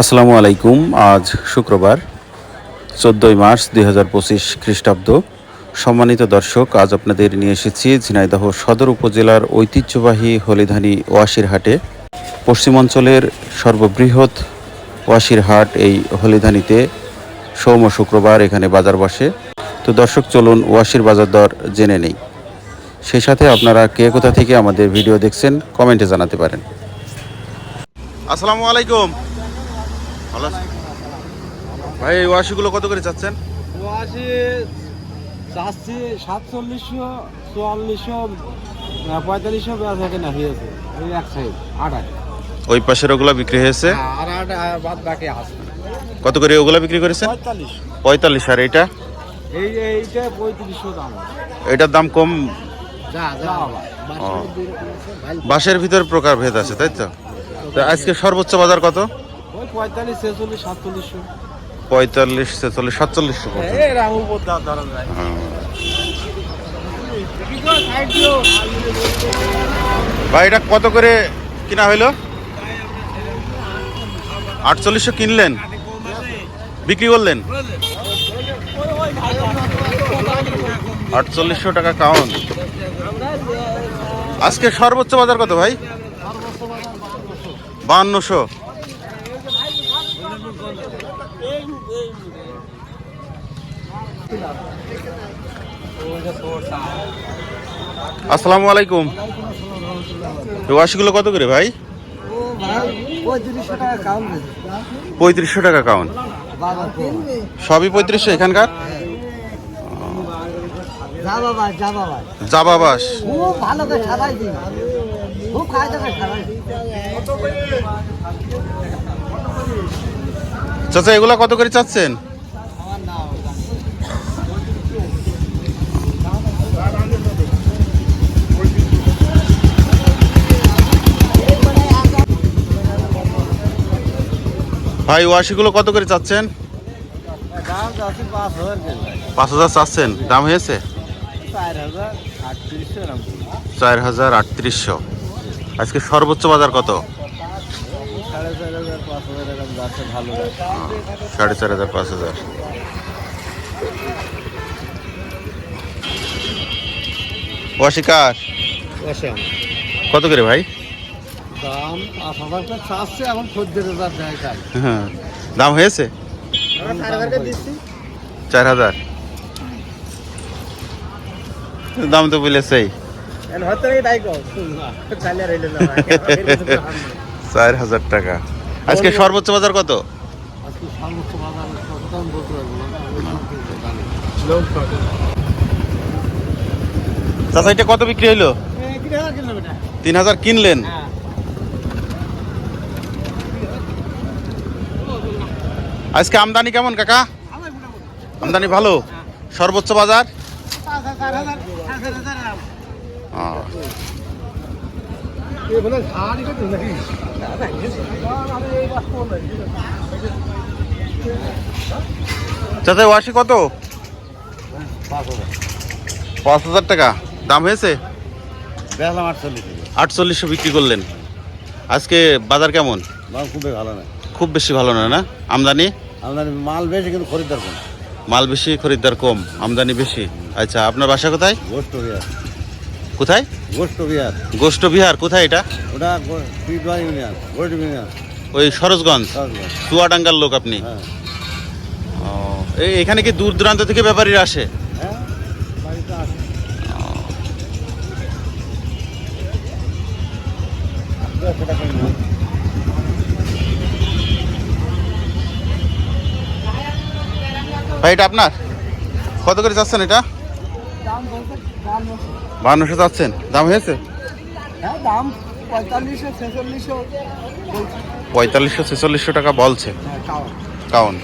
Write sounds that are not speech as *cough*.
আসসালামু আলাইকুম। আজ শুক্রবার, চোদ্দোই মার্চ দুই হাজার পঁচিশ খ্রিস্টাব্দ। সম্মানিত দর্শক, আজ আপনাদের নিয়ে এসেছি ঝিনাইদহ সদর উপজেলার ঐতিহ্যবাহী হলিধানি ওয়াশির হাটে পশ্চিমাঞ্চলের সর্ববৃহৎ ওয়াশির হাট এই হলিধানিতে সোম শুক্রবার এখানে বাজার বসে। তো দর্শক, চলুন ওয়াশির বাজার দর জেনে নেই। সেই সাথে আপনারা কে কোথা থেকে আমাদের ভিডিও দেখছেন, কমেন্টে জানাতে পারেন। আসসালামু আলাইকুম। ভালো? ভাই এই ওয়াশিগুলো কত করে চাচ্ছেন? ওয়াশি চাচ্ছি সাতচল্লিশশো চুয়াল্লিশশো পঁয়তাল্লিশশো বেচা কেনা হয়েছে এই এক সাইড আট আট। ওই পাশের ওগুলা বিক্রি হয়েছে? আর আট বাদ বাকি আছে। কত করে ওগুলা বিক্রি করেছেন? পঁয়তাল্লিশ। পঁয়তাল্লিশ আর এটা এই এইটা পঁয়ত্রিশশো দাম। এটার দাম কম? বাঁশের ভিতর প্রকার ভেদ আছে তাই তো? তো আজকে সর্বোচ্চ বাজার কত? ওই পঁয়তাল্লিশ ছেচল্লিশ সাতচল্লিশশো। পঁয়তাল্লিশ ছেচল্লিশ সাতচল্লিশশো এরকম ধরা যায়। ভাই। এটা কত করে কিনা হইল? আটচল্লিশশো কিনলেন? বিক্রি করলেন? আটচল্লিশশো টাকা কাউন আজকে সর্বোচ্চ বাজার কত ভাই? বাহান্নশো আসসালামু আলাইকুম। ওয়াশিগুলো কত করে ভাই? পঁয়ত্রিশশো টাকা কাউন সবই পঁয়ত্রিশশো এখানকার? যা বাবা যা বাবা জাবা বাস খুব ভালো চাচা, এগুলা কত করে চাচ্ছেন? ভাই, ওয়াশিগুলো কত করে চাচ্ছেন? পাঁচ হাজার চাচ্ছেন। দাম হয়েছে? চার হাজার আটত্রিশশো। আজকে সর্বোচ্চ বাজার কত সাড়ে চার হাজার পাঁচ হাজার এরকম যাচ্ছে ভালো যাচ্ছে সাড়ে চার হাজার পাঁচ হাজার। ওয়াশিকার কত করে ভাই? দাম এখন হ্যাঁ দাম হয়েছে? চার হাজার দাম তো বলেছেই। *laughs* চার হাজার টাকা। আজকে সর্বোচ্চ বাজার কত? আজকে সর্বোচ্চ বাজার কত বলতে পারব চাচা এটা কত বিক্রি হইল? তিন হাজার কিনলেন? হ্যাঁ। আজকে আমদানি কেমন কাকা? আমদানি ভালো? সর্বোচ্চ বাজার পাঁচ হাজার হাজার পাঁচ হাজার ও, চাচা ওয়াশি কত? পাঁচ হাজার টাকা। দাম হয়েছে? আটচল্লিশশো বিক্রি করলেন। আজকে বাজার কেমন? খুবই ভালো না খুব বেশি ভালো না না? আমদানি? আপনার মাল বেশি, কিন্তু খরিদ্দার কম। মাল বেশি, খরিদ্দার কম। আমদানি বেশি। আচ্ছা আপনার বাসা কোথায়? কোথায়? গোষ্ঠ বিহার গোষ্ঠ বিহার কোথায় এটা? ওটা ইউনিয়ন ইউনিয়ন ওই সরোজগঞ্জ? চুয়াডাঙ্গার লোক আপনি? হ্যাঁ। এখানে কি দূর দূরান্ত থেকে ব্যাপারীরা আসে? হ্যাঁ আসে। ভাই এটা আপনার? কত করে চাচ্ছেন এটা? বান্নশো চাচ্ছেন? দাম হয়েছে? হ্যাঁ পঁয়তাল্লিশশো ছেচল্লিশশো বলছি। পঁয়তাল্লিশশো ছেচল্লিশশো টাকা বলছে। হ্যাঁ কাউন